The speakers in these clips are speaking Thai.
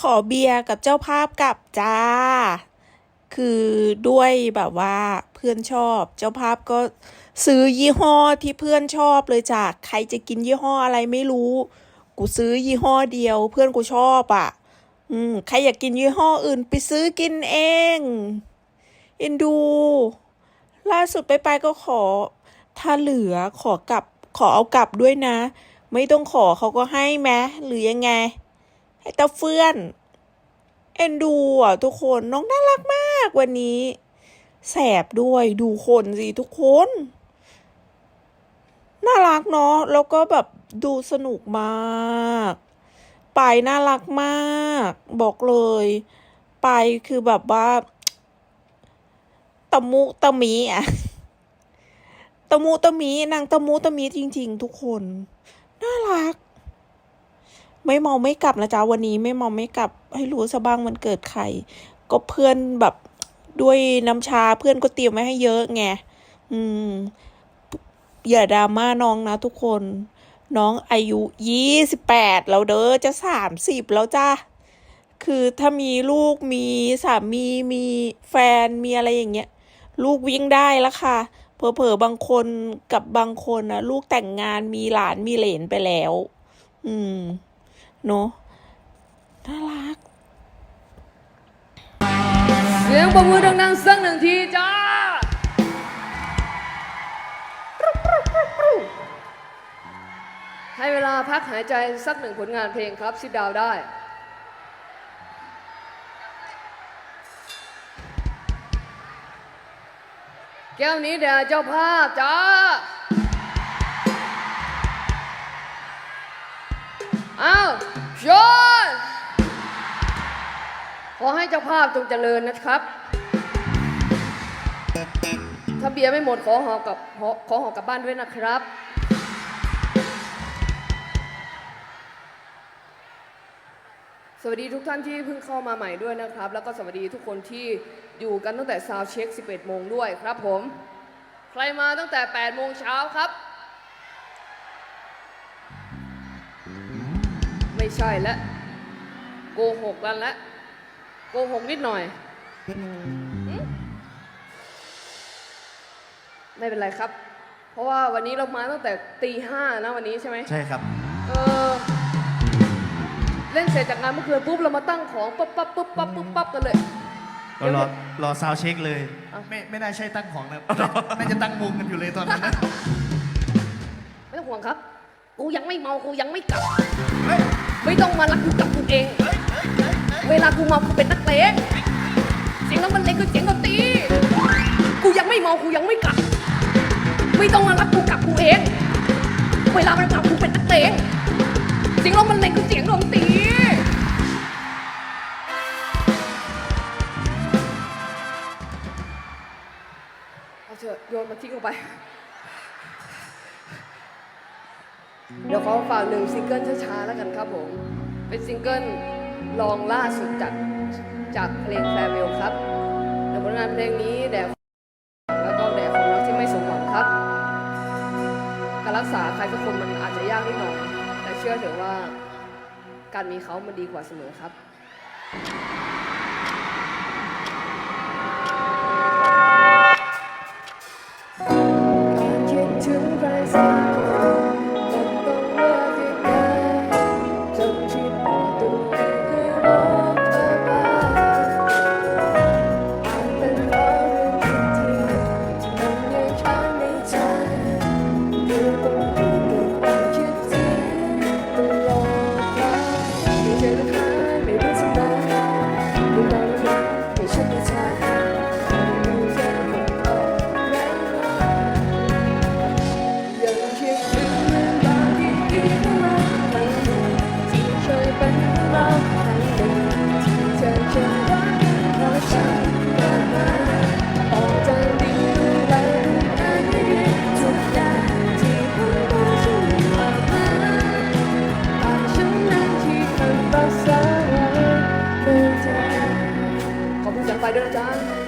ขอเบียร์กับเจ้าภาพกลับจ้า คือด้วยแบบว่าเพื่อนชอบเจ้าภาพก็ซื้อยี่ห้อที่เพื่อนชอบเลยจ้ะใครจะกินยี่ห้ออะไรไม่รู้ กูซื้อยี่ห้อเดียว เพื่อนกูชอบอะ อืมใครอยากกินยี่ห้ออื่นไปซื้อกินเองเอ็นดู ล่าสุดไปไปก็ขอ ถ้าเหลือขอกลับขอเอากลับด้วยนะ ไม่ต้องขอเขาก็ให้แมหรือยังไง ให้ตาเฟื่อนเอ็นดูอะทุกคนน้องน่ารักมากวันนี้ แสบด้วยดูคนสิทุกคน น่ารักเนาะแล้วก็แบบดูสนุกมากไปายน่ารักมาก บอกเลยไปายคือแบบว่าตะมุตะมีอะตะมุตะมีนางตะมุตะมีจริง ๆ ทุกคน น่ารัก ไม่เมาไม่กลับนะจ๊ะวันนี้ไม่เมาไม่กลับ ให้รู้ซะบ้างมันเกิดใครก็เพื่อนแบบด้วยน้ำชาเพื่อนก็เตรียมไว้ให้เยอะไงอืม อย่าดราม่าน้องนะทุกคน น้องอายุยี่สิบแปดแล้วเด้อจะสามสิบแล้วจ้าคือถ้ามีลูกมีสามีมีแฟนมีอะไรอย่างเงี้ย ลูกวิ่งได้ล้วค่ะเผลอๆบางคนกับบางคนนะลูกแต่งงานมีหลานมีเหลนไปแล้ว อืม เนอะน่ารัก เสียงประมือดังๆสักหนึ่งทีจ้า ให้เวลาพักหายใจสักหนึ่งผลงานเพลงครับซิดดาวได้แก้วนี้แด่เจ้าภาพจ้า อ้าว ชนขอให้เจ้าภาพจงเจริญนะครับ ถ้าเบียร์ไม่หมดขอหอกับขอขอหอกลับบ้านด้วยนะครับ สวัสดีทุกท่านที่เพิ่งเข้ามาใหม่ด้วยนะครับ แล้วก็สวัสดีทุกคนที่อยู่กันตั้งแต่ซาวเช็ค 11 โมงด้วยครับผม ใครมาตั้งแต่ 8 โมงเช้าครับ ไม่ใช่แล้วโกหกกันแล้วโกหกนิดหน่อยหืมไม่เป็นไรครับ เพราะว่าวันนี้เรามาตั้งแต่ตีห้านะวันนี้ใช่ไหมใช่ครับ เออ เล่นเสร็จจากงานเมื่อคืนปุ๊บเรามาตั้งของปั๊บปั๊บปุ๊บปั๊บปุ๊บปั๊บกันเลย เรารอรอซาวด์เช็คเลยอะไม่ไม่น่าใช่ตั้งของนะน่าจะตั้งมุมกันอยู่เลยตอนนั้นนะ ไม่ต้องห่วงครับ กูยังไม่เมา กูยังไม่กลับเฮ้ย ไม่ต้องมารักกูกับกูเอง เวลากูเมากูเป็นนักเลงเสียงแล้วมันเล่นคือเสียงดนตรีกูยังไม่เมากูยังไม่กลับ ไม่ต้องมารักกูกลับกูเอง เวลามันเมากูเป็นนักเลงเสียงแล้วมันเล่นคือเสียงดนตรีเอาเถอะโยนมาทิ้งลงไป เดี๋ยวขอฝากหนึ่งซิงเกิลช้าๆแล้วกันครับผม เป็นซิงเกิลลองล่าสุดจากจากเพลงแฟร์เวลครับในผลงานเพลงนี้แด่แล้วก็แด่ของรักที่ไม่สมหวังครับ การรักษาใครสักคนมันอาจจะยากนิดหน่อย แต่เชื่อเถอะว่าการมีเขามันดีกว่าเสมอครับ อ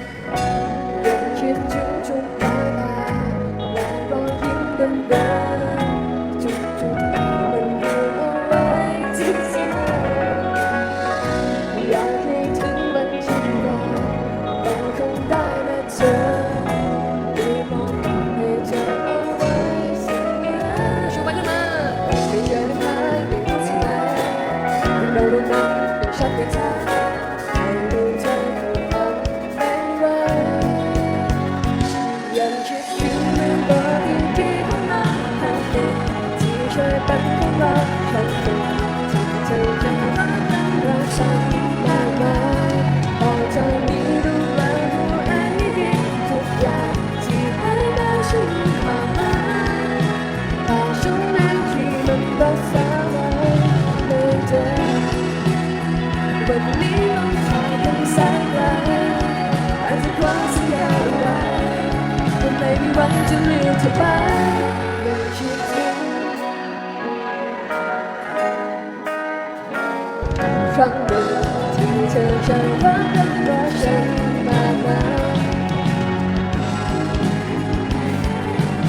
ครั้งหนึ่งที่เธอจะรักและรักฉันมากมาย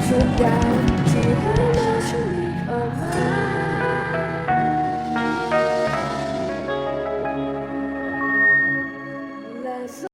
ทุกอย่างที่